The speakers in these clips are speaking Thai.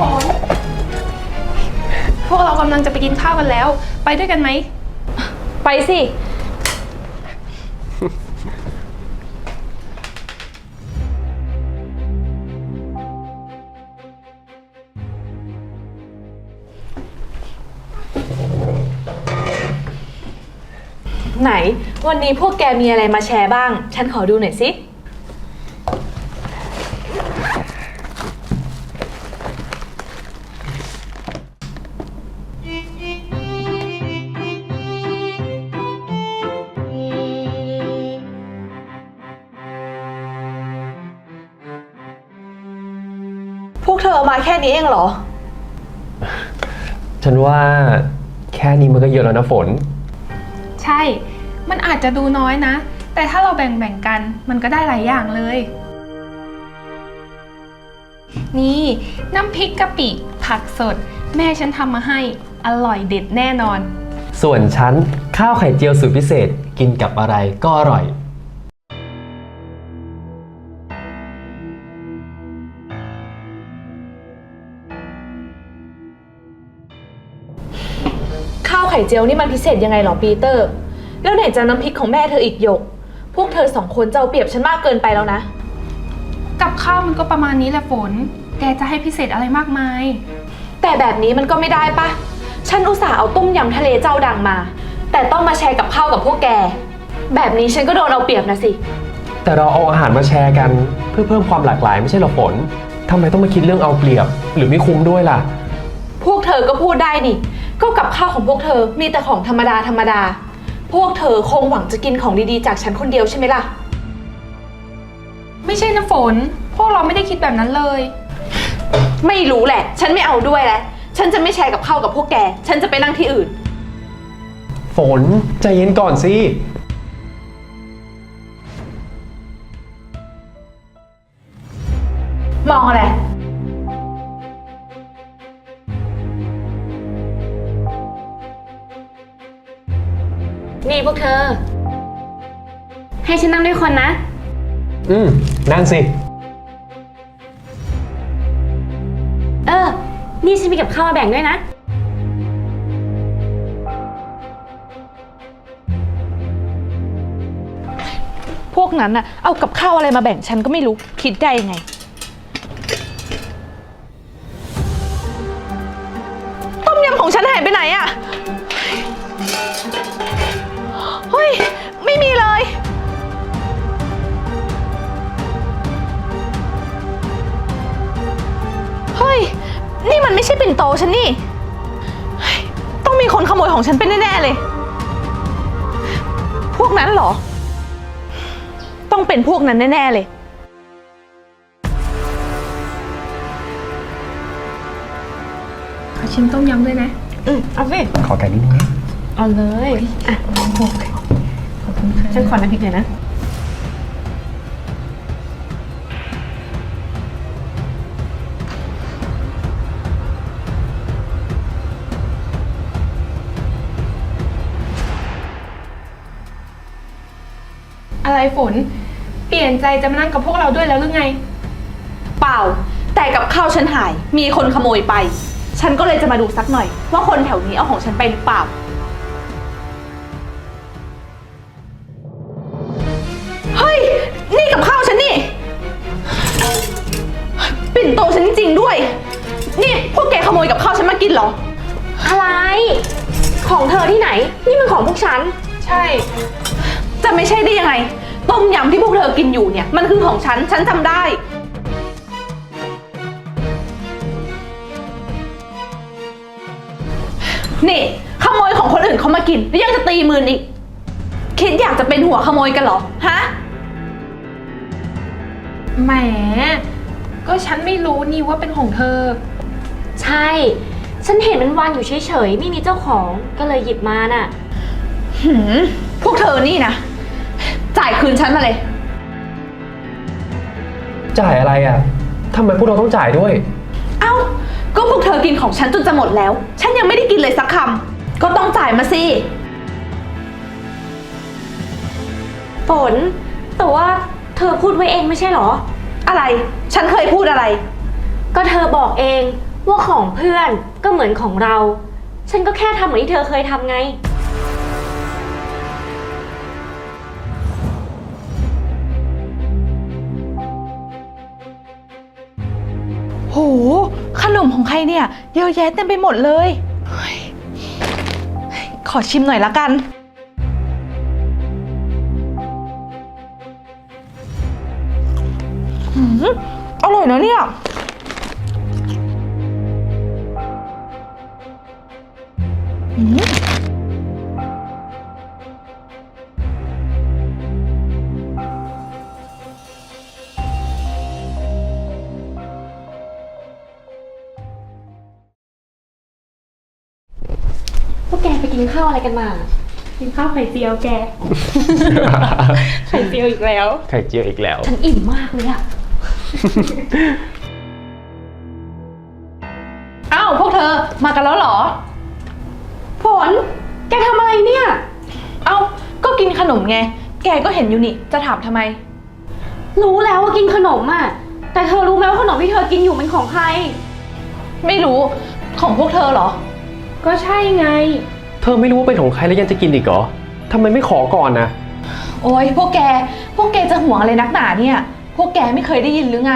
ฝนพวกเรากำลังจะไปกินข้าวกันแล้ว ไปด้วยกันไหม ไปสิ ไหน วันนี้พวกแกมีอะไรมาแชร์บ้าง ฉันขอดูหน่อยสิ เธอเอามาแค่นี้เองเหรอ ฉันว่าแค่นี้มันก็เยอะแล้วนะฝน ใช่ มันอาจจะดูน้อยนะ แต่ถ้าเราแบ่งๆกัน มันก็ได้หลายอย่างเลย นี่ น้ำพริกกะปิ ผักสด แม่ฉันทำมาให้ อร่อยเด็ดแน่นอน ส่วนฉันข้าวไข่เจียวสูตรพิเศษกินกับอะไรก็อร่อย ไข่เจียวนี่มันพิเศษยังไงเหรอปีเตอร์ แล้วไหนจะน้ำพริกของแม่เธออีกหยก พวกเธอสองคนจะเอาเปรียบฉันมากเกินไปแล้วนะ กับข้าวมันก็ประมาณนี้แหละฝน แกจะให้พิเศษอะไรมากมาย แต่แบบนี้มันก็ไม่ได้ปะ ฉันอุตส่าห์เอาต้มยำทะเลเจ้าดังมา แต่ต้องมาแชร์กับข้าวกับพวกแก แบบนี้ฉันก็โดนเอาเปรียบนะสิ แต่เราเอาอาหารมาแชร์กันเพื่อเพิ่มความหลากหลายไม่ใช่เหรอฝนทำไมต้องมาคิดเรื่องเอาเปรียบ หรือไม่คุ้มด้วยล่ะ พวกเธอก็พูดได้นี่ ก็กับข้าวของพวกเธอมีแต่ของธรรมดาธรรมดา พวกเธอคงหวังจะกินของดีๆจากฉันคนเดียวใช่ไหมล่ะ ไม่ใช่นะฝน พวกเราไม่ได้คิดแบบนั้นเลย ไม่รู้แหละ ฉันไม่เอาด้วยแล้วฉันจะไม่แชร์กับข้าวกับพวกแก ฉันจะไปนั่งที่อื่น ฝนใจเย็นก่อนสิ มองอะไร พวกเธอ ให้ฉันนั่งด้วยคนนะ อืม นั่งสิ เออ นี่ฉันมีกับข้าวมาแบ่งด้วยนะ พวกนั้นน่ะเอากับข้าวอะไรมาแบ่งฉันก็ไม่รู้คิดได้ยังไง เป็นพวกนั้นแน่ ๆ เลย ขอชิมต้มยำด้วยนะ อืมเอาสิขอไก่นิดนึงนะเอาเลยอะขอบคุณค่ะฉันขอน้ำพริกหน่อยนะ อะไรฝน เปลี่ยนใจจะมานั่งกับพวกเราด้วยแล้วหรือไง เปล่า แต่กับข้าวฉันหาย มีคนขโมยไป ฉันก็เลยจะมาดูสักหน่อย ว่าคนแถวนี้เอาของฉันไปหรือเปล่า เฮ้ย นี่กับข้าวฉันนี่ ปิ่นโตฉันจริงๆด้วย นี่พวกแกขโมยกับข้าวฉันมากินเหรอ อะไร ของเธอที่ไหน นี่มันของพวกฉัน ใช่ จะไม่ใช่ได้ยังไง ต้มยำที่พวกเธอกินอยู่เนี่ย มันคือของฉัน ฉันจำได้ นี่ขโมยของคนอื่นเขามากิน แล้วยังจะตีมืออีก คิดอยากจะเป็นหัวขโมยกันเหรอ ฮะ แหม ก็ฉันไม่รู้นี่ว่าเป็นของเธอ ใช่ ฉันเห็นมันวางอยู่เฉยๆ ไม่มีเจ้าของ ก็เลยหยิบมาน่ะ หืม พวกเธอนี่นะ จ่ายคืนฉันมาเลย จ่ายอะไรอะทำไมพวกเราต้องจ่ายด้วย เอ้า ก็พวกเธอกินของฉันจนจะหมดแล้ว ฉันยังไม่ได้กินเลยสักคำ ก็ต้องจ่ายมาสิ ฝน แต่ว่าเธอพูดไว้เองไม่ใช่เหรอ อะไร ฉันเคยพูดอะไร ก็เธอบอกเองว่าของเพื่อนก็เหมือนของเรา ฉันก็แค่ทำเหมือนที่เธอเคยทำไง มของใครเนี่ย เยอะแยะเต็มไปหมดเลยเฮ้ยขอชิมหน่อยละกัน หืมอร่อยนะเนี่ย หืม กินข้าวอะไรกันมา กินข้าวไข่เจียวแก ไข่เจียวอีกแล้ว ไข่เจียวอีกแล้ว ฉันอิ่มมากเลยอะอ้าวพวกเธอมากันแล้วเหรอ ฝน แกทำอะไรเนี่ย เอ้า ก็กินขนมไง แกก็เห็นอยู่นี่ จะถามทำไม รู้แล้วว่ากินขนมอะแต่เธอรู้ไหมว่าขนมที่เธอกินอยู่เป็นของใคร ไม่รู้ ของพวกเธอเหรอ ก็ใช่ไง เธอไม่รู้ว่าเป็นของใครแล้วยังจะกินอีกเหรอทำไมไม่ขอก่อนนะ โอ้ยพวกแก พวกแกจะห่วงอะไรนักหนาเนี่ย พวกแกไม่เคยได้ยินหรือไง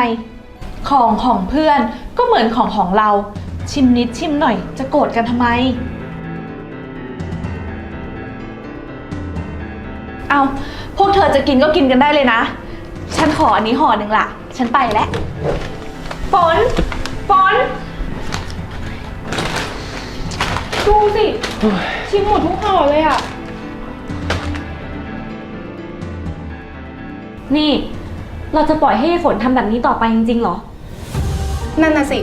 ของของเพื่อนก็เหมือนของของเรา ชิมนิดชิมหน่อยจะโกรธกันทำไม เอาพวกเธอจะกินก็กินกันได้เลยนะ ฉันขออันนี้ห่อหนึ่งละฉันไปแล้วฝนฝน ดูสิ ชิมหมดทุกห่อเลยอะ นี่ เราจะปล่อยให้ฝนทำแบบนี้ต่อไปจริงๆเหรอ นั่นน่ะสิ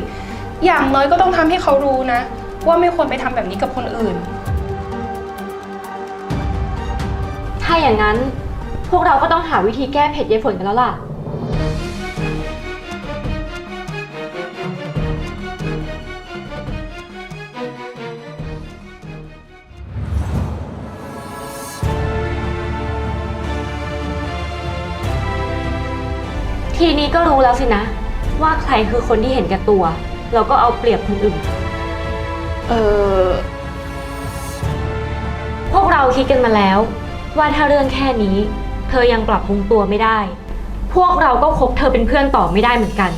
อย่างน้อยก็ต้องทำให้เขารู้นะ ว่าไม่ควรไปทำแบบนี้กับคนอื่น ถ้าอย่างนั้น พวกเราก็ต้องหาวิธีแก้เผ็ดยายฝนกันแล้วล่ะ ทีนี้ก็รู้แล้วสินะ ว่าใครคือคนที่เห็นแก่ตัวแล้วก็เอาเปรียบคนอื่น เออ พวกเราคิดกันมาแล้ว ว่าถ้าเรื่องแค่นี้ เธอยังปรับปรุงตัวไม่ได้ พวกเราก็คบเธอเป็นเพื่อนต่อไม่ได้เหมือนกัน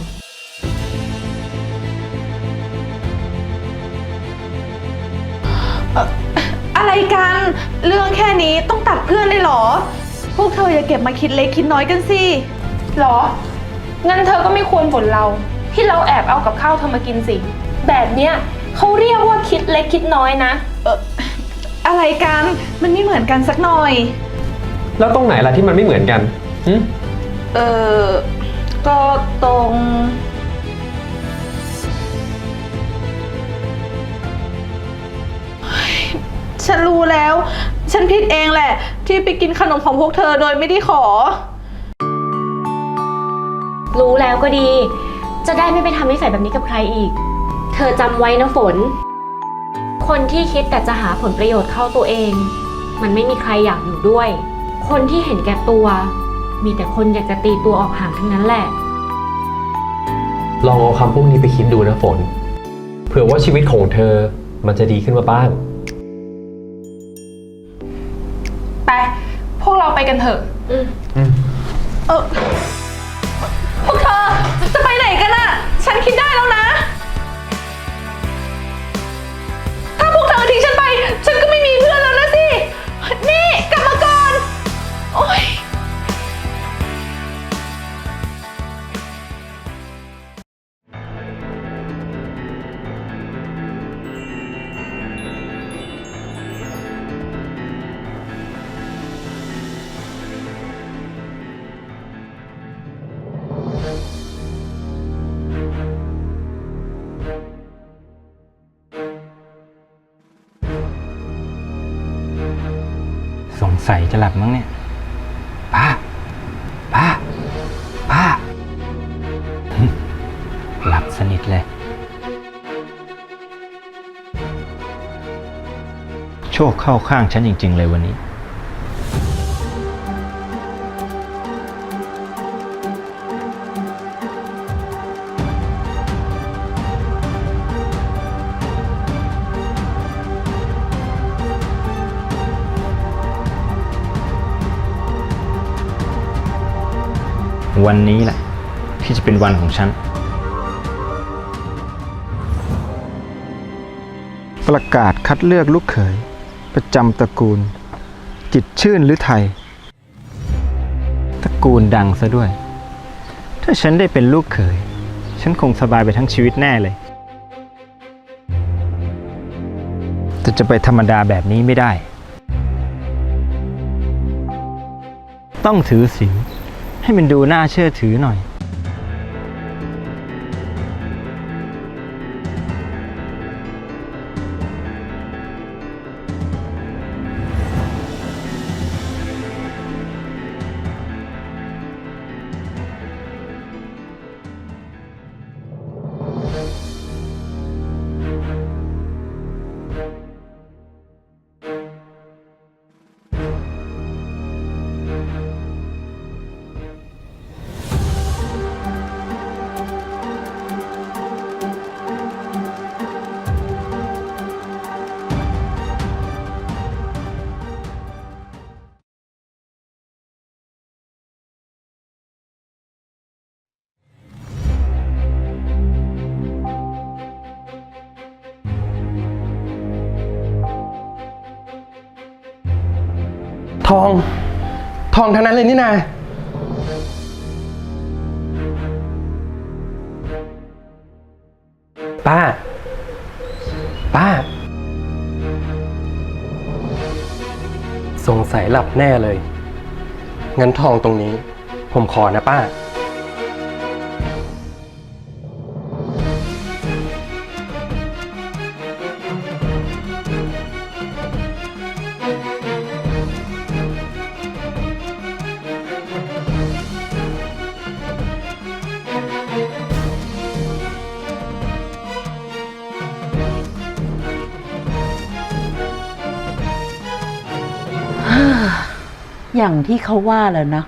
อะไรกัน เรื่องแค่นี้ต้องตัดเพื่อนเลยเหรอ พวกเธออย่าเก็บมาคิดเล็กคิดน้อยกันสิ หรอ งั้นเธอก็ไม่ควรบ่นเราที่เราแอบเอากับข้าวเธอมากินสิ แบบเนี้ยเขาเรียกว่าคิดเล็กคิดน้อยนะ เอออะไรกัน มันไม่เหมือนกันสักหน่อย แล้วตรงไหนล่ะที่มันไม่เหมือนกันหึเออ ก็ตรง ฉันรู้แล้ว ฉันผิดเองแหละ ที่ไปกินขนมของพวกเธอโดยไม่ได้ขอ รู้แล้วก็ดี จะได้ไม่ไปทำนิสัยแบบนี้กับใครอีก เธอจำไว้นะฝน คนที่คิดแต่จะหาผลประโยชน์เข้าตัวเอง มันไม่มีใครอยากอยู่ด้วย คนที่เห็นแก่ตัว มีแต่คนอยากจะตีตัวออกห่างทั้งนั้นแหละ ลองเอาคำพวกนี้ไปคิดดูนะฝน เผื่อว่าชีวิตของเธอมันจะดีขึ้นมาบ้าง ไป พวกเราไปกันเถอะอืมเออพวกเธ อ จะไปไหนกันอะฉันคิดได้แล้วนะ สงสัยจะหลับมั้งเนี่ยป้าป้าป้าหลับสนิทเลย โชคเข้าข้างฉันจริง ๆ เลยวันนี้ วันนี้แหละที่จะเป็นวันของฉัน ประกาศคัดเลือกลูกเขย ประจำตระกูล จิตชื่นหรือไทย ตระกูลดังซะด้วย ถ้าฉันได้เป็นลูกเขย ฉันคงสบายไปทั้งชีวิตแน่เลย แต่จะไปธรรมดาแบบนี้ไม่ได้ ต้องถือศีล ให้มันดูน่าเชื่อถือหน่อย องทั้งนั้นเลยนี่นาป้า ป้า สงสัยหลับแน่เลย งั้นทองตรงนี้ ผมขอนะป้า ที่เขาว่าแล้วนะ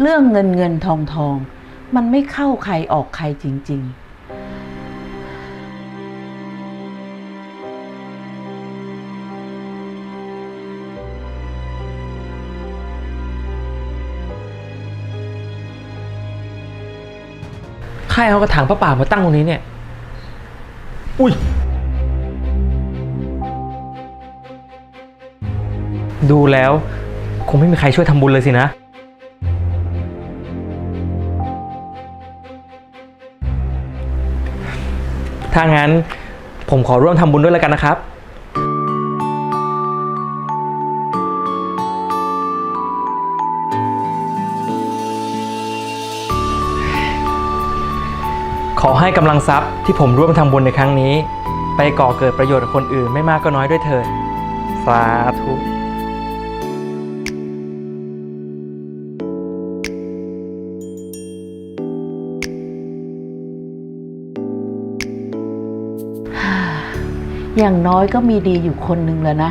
เรื่องเงินเงินทองทอง มันไม่เข้าใครออกใครจริง ๆใครเอากระถางพระป่ามาตั้งตรงนี้เนี่ย อุ้ย ดูแล้ว คงไม่มีใครช่วยทำบุญเลยสินะ ถ้างั้นผมขอร่วมทำบุญด้วยแล้วกันนะครับ ขอให้กำลังทรัพย์ที่ผมร่วมทำบุญในครั้งนี้ ไปก่อเกิดประโยชน์กับคนอื่นไม่มากก็น้อยด้วยเถิด สาธุ อย่างน้อยก็มีดีอยู่คนหนึ่งแล้วนะ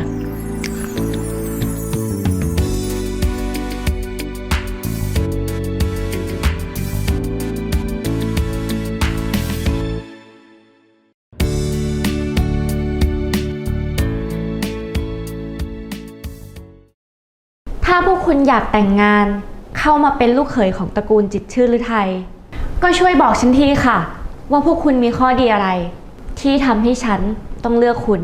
ถ้าพวกคุณอยากแต่งงาน เข้ามาเป็นลูกเขยของตระกูลจิตรชื่อหรือไทย ก็ช่วยบอกฉันทีค่ะ ว่าพวกคุณมีข้อดีอะไร ที่ทำให้ฉัน ต้องเลือกคุณ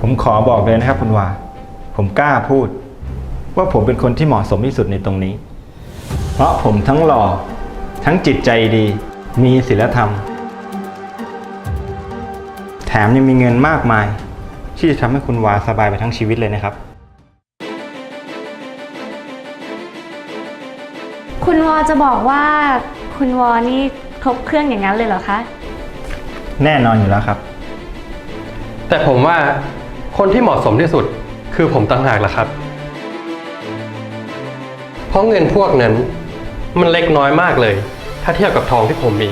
ผมขอบอกเลยนะครับคุณวา ผมกล้าพูด ว่าผมเป็นคนที่เหมาะสมที่สุดในตรงนี้ เพราะผมทั้งหล่อ ทั้งจิตใจดี มีศีลธรรม แถมยังมีเงินมากมาย ที่จะทำให้คุณวาสบายไปทั้งชีวิตเลยนะครับ คุณวอจะบอกว่า คุณวอนี่ครบเครื่องอย่างนั้นเลยเหรอคะ แน่นอนอยู่แล้วครับ แต่ผมว่าคนที่เหมาะสมที่สุดคือผมต่างหากล่ะครับ เพราะเงินพวกนั้นมันเล็กน้อยมากเลย ถ้าเทียบกับทองที่ผมมี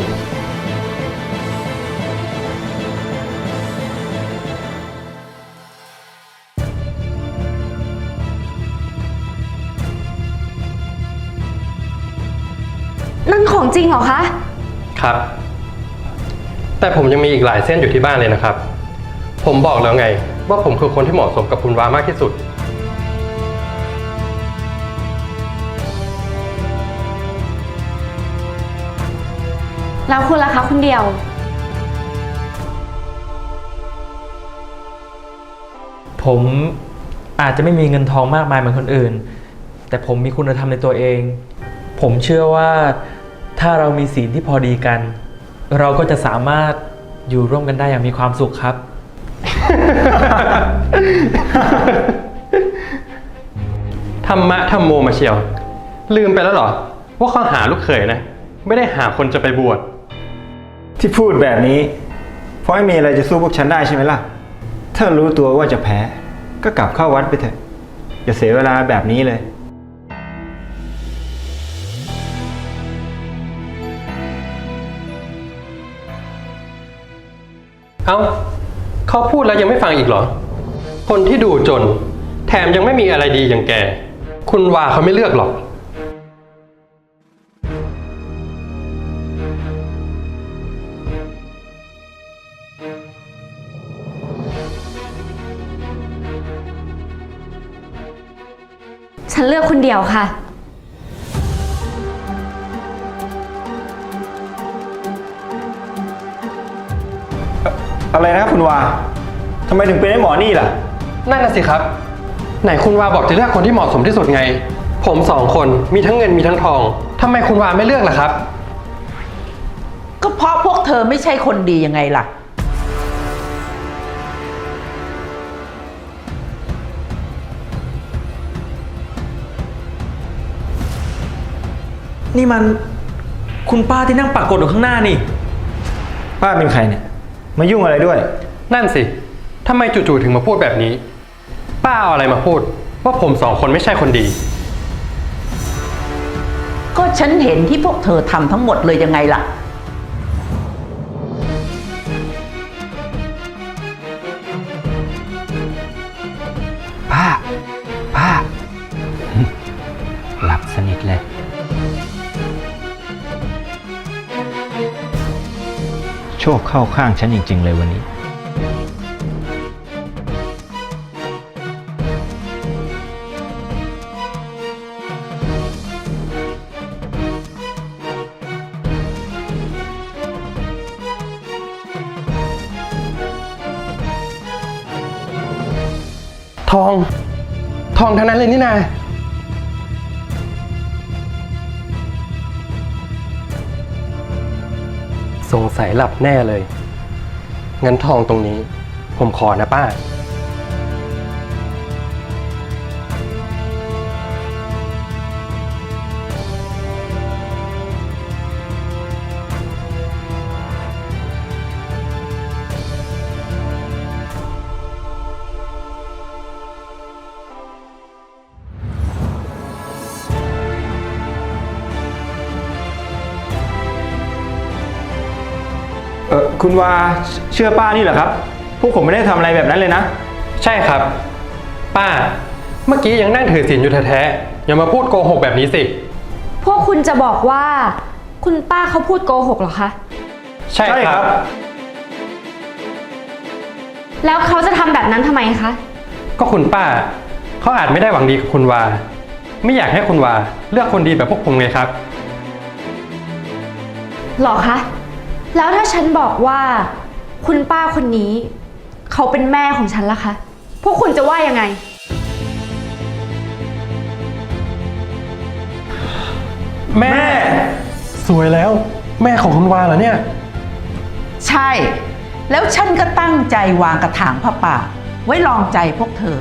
คะครับ แต่ผมยังมีอีกหลายเส้นอยู่ที่บ้านเลยนะครับ ผมบอกแล้วไง ว่าผมคือคนที่เหมาะสมกับคุณวามากที่สุด แล้วคุณล่ะคะคุณเดียว ผมอาจจะไม่มีเงินทองมากมายเหมือนคนอื่น แต่ผมมีคุณธรรมในตัวเอง ผมเชื่อว่า ถ้าเรามีศีลที่พอดีกัน เราก็จะสามารถอยู่ร่วมกันได้อย่างมีความสุขครับ ธรรมะธรรมโมมาเชียว ลืมไปแล้วเหรอ ว่าเขาหาลูกเขยนะ ไม่ได้หาคนจะไปบวช ที่พูดแบบนี้ เพราะไม่มีอะไรจะสู้พวกฉันได้ใช่ไหมล่ะ ถ้ารู้ตัวว่าจะแพ้ ก็กลับเข้าวัดไปเถอะ อย่าเสียเวลาแบบนี้เลย เอ้าเขาพูดแล้วยังไม่ฟังอีกเหรอ คนที่ดูจน แถมยังไม่มีอะไรดีอย่างแก คุณวาเขาไม่เลือกหรอก ฉันเลือกคุณเดียวค่ะ อะไรนะครับคุณวาทำไมถึงเป็นไอ้หมอนี่ล่ะ นั่นน่ะสิครับ ไหนคุณวาบอกจะเลือกคนที่เหมาะสมที่สุดไง ผมสองคนมีทั้งเงินมีทั้งทองทำไมคุณวาไม่เลือกล่ะครับ ก็เพราะพวกเธอไม่ใช่คนดียังไงล่ะ นี่มันคุณป้าที่นั่งปรากฏอยู่ข้างหน้านี่ ป้าเป็นใครเนี่ย มายุ่งอะไรด้วย นั่นสิทำไมจู่ๆถึงมาพูดแบบนี้ ป้าเอาอะไรมาพูด ว่าผมสองคนไม่ใช่คนดี ก็ฉันเห็นที่พวกเธอทำทั้งหมดเลยยังไงล่ะ โชคเข้าข้างฉันจริง ๆ เลยวันนี้ สงสัยหลับแน่เลย งั้นทองตรงนี้ ผมขอนะป้า คุณวาเชื่อป้านี่เหรอครับ พวกผมไม่ได้ทำอะไรแบบนั้นเลยนะ ใช่ครับ ป้า เมื่อกี้ยังนั่งถือศีลอยู่แท้ๆอย่ามาพูดโกหกแบบนี้สิ พวกคุณจะบอกว่า คุณป้าเขาพูดโกหกเหรอคะ ใช่ใช่คครัรับบแล้วเขาจะทำแบบนั้นทำไมคะ ก็คุณป้า เขาอาจไม่ได้หวังดีกับคุณวา ไม่อยากให้คุณวา เลือกคนดีแบบพวกผมไงครับ หรอคะ แล้วถ้าฉันบอกว่า คุณป้าคนนี้ เขาเป็นแม่ของฉันล่ะคะ พวกคุณจะว่ายังไง แม่ สวยแล้ว แม่ของคุณวาเหรอเนี่ย ใช่ แล้วฉันก็ตั้งใจวางกระถางผ้าป่า ไว้ลองใจพวกเธอ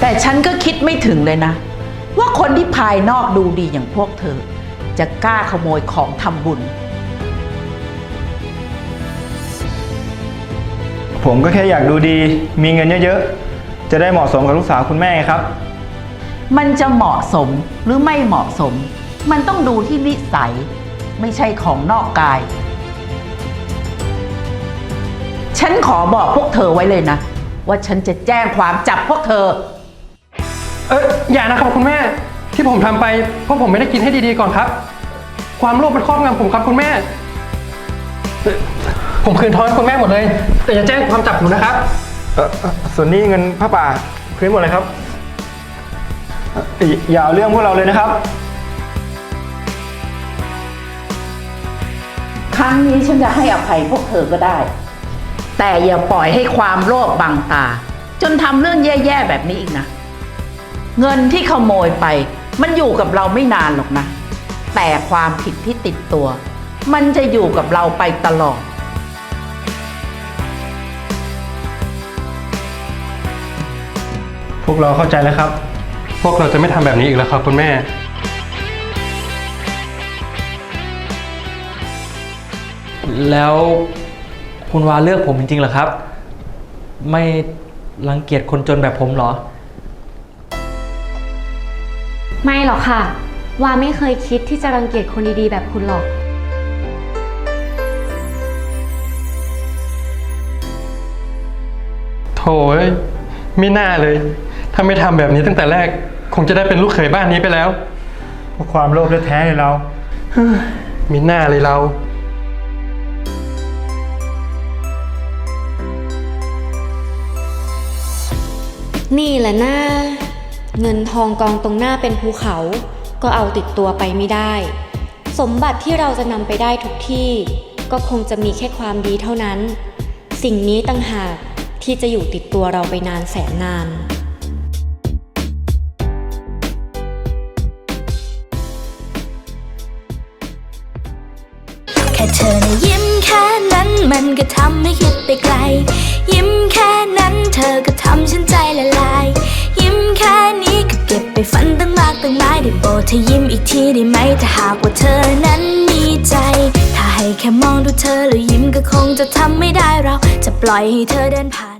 แต่ฉันก็คิดไม่ถึงเลยนะ ว่าคนที่ภายนอกดูดีอย่างพวกเธอ จะกล้าขโมยของทำบุญ ผมก็แค่อยากดูดี มีเงินเยอะๆ จะได้เหมาะสมกับลูกสาวคุณแม่ไงครับ มันจะเหมาะสมหรือไม่เหมาะสม มันต้องดูที่นิสัย ไม่ใช่ของนอกกาย ฉันขอบอกพวกเธอไว้เลยนะ ว่าฉันจะแจ้งความจับพวกเธอ เอออย่านะครับคุณแม่ ที่ผมทำไปเพราะผมไม่ได้กินให้ดีๆก่อนครับ ความโลภมันครอบงำผมครับคุณแม่เอ่อผผมคืนทองให้คุณแม่หมดเลย แต่อย่าแจ้งความจับผมนะครับ เออเอ่อส่วนนี้เงินผ้าป่าคืนหมดเลยครับเอ่ออย่าเอาเรื่องพวกเราเลยนะครับ ครั้งนี้ฉันจะให้อภัยพวกเธอก็ได้ แต่อย่าปล่อยให้ความโลภบังตา จนทำเรื่องแย่ๆแบบนี้อีกนะ เงินที่ขโมยไป มันอยู่กับเราไม่นานหรอกนะ แต่ความผิดที่ติดตัว มันจะอยู่กับเราไปตลอด พวกเราเข้าใจแล้วครับ พวกเราจะไม่ทำแบบนี้อีกแล้วครับคุณแม่ แล้วคุณวาเลือกผมจริงๆเหรอครับ ไม่รังเกียจคนจนแบบผมเหรอ ไม่หรอกค่ะ วาไม่เคยคิดที่จะรังเกียจคนดีๆ แบบคุณหรอก โถ่เอ้ยไม่น่าเลย ถ้าไม่ทำแบบนี้ตั้งแต่แรก คงจะได้เป็นลูกเขยบ้านนี้ไปแล้ว เพราะความโลภแท้ๆเลยเรา มีหน้าเลยเรา นี่แหละหน้า เงินทองกองตรงหน้าเป็นภูเขา ก็เอาติดตัวไปไม่ได้ สมบัติที่เราจะนำไปได้ทุกที่ ก็คงจะมีแค่ความดีเท่านั้น สิ่งนี้ต่างหากที่จะอยู่ติดตัวเราไปนานแสนนานแค่เธอนะยิ้มแค่นั้นมันก็ทำให้คิดไปไกล ยิ้มแค่นั้นเธอก็ทำฉันใจละลาย ก็บไปฝันตั้งมากตั้งหลายได้โปรดเธอยิ้มอีกทีได้ไหมถ้าหากว่าเธอนั้นมีใจ ถ้าให้แค่มองดูเธอแล้วยิ้มก็คงจะทำไม่ได้เราจะปล่อยให้เธอเดินผ่าน